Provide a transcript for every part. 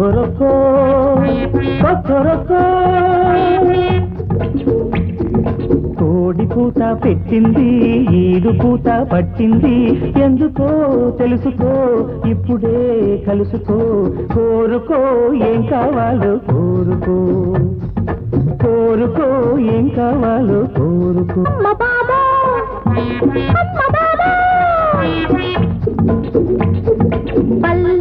కొక్కరొక్కో కొక్కరొక్కో కోడి పూత పెట్టింది ఈడు పూత పట్టింది. ఎందుకో తెలుసుకో ఇప్పుడే కలుసుకో. కోరుకో ఏం కావాలో కోరుకో. కోరుకో ఏం కావాలో కోరుకో. అమ్మ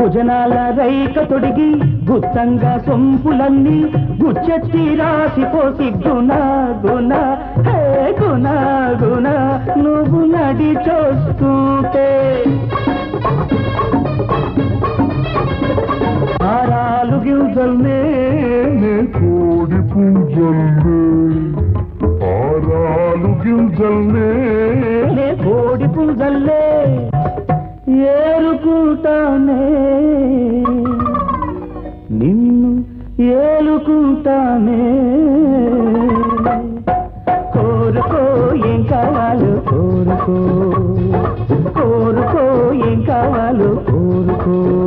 భుజనాల రైక తొడిగి గుత్తంగా సొంపులన్నీ గుచ్చెత్తి రాసిపోసి గుణ గుణ హే గుణ గుణ నువ్వు నడి చూస్తుంటే. ఆరాలు గిల్జల్నే కోడి పూజల్నే. ఆరాలు గింజల్నే కోడి పుంజల్లే ఏలుకుంటానే కోరుకో ఏం కావాలో కోరుకో. కోరుకో ఏం కావాలో కోరుకో.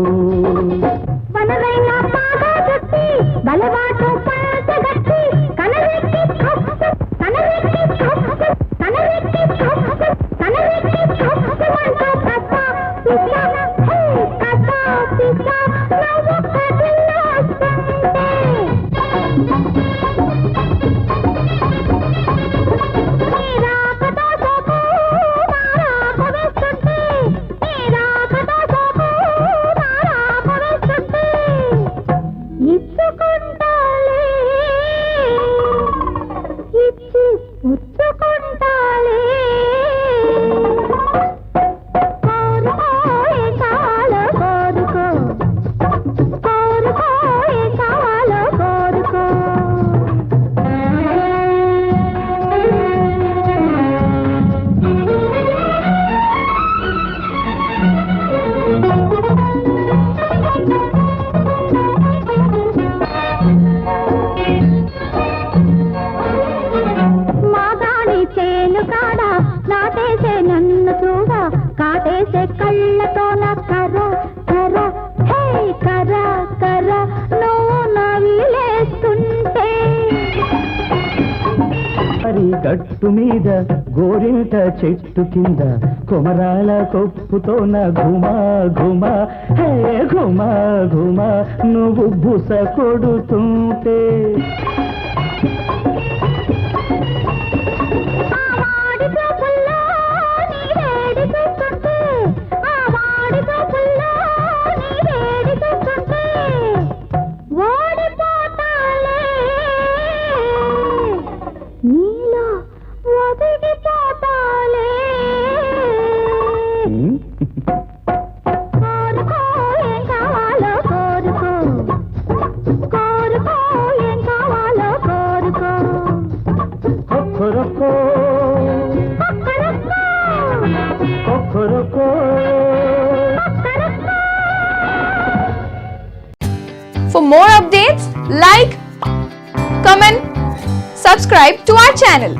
చేను కాడా నాటేసే నన్ను చూడ కాటేసే కళ్ళతో నా కర్ర కర్ర హే కర్ర కర్ర నువ్వు నవ్విలేస్తుంటే మరి గట్టు మీద గోరింట చెట్టు కింద కొమరాల కొప్పుతోన ఘుమా ఘుమా హే ఘుమా ఘుమా నువ్వు బుస కొడుతుంటే. కొక్కరొక్కో For more updates, like, comment, subscribe to our channel.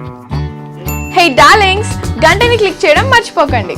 Hey darlings, గంటని క్లిక్ చేయడం మర్చిపోకండి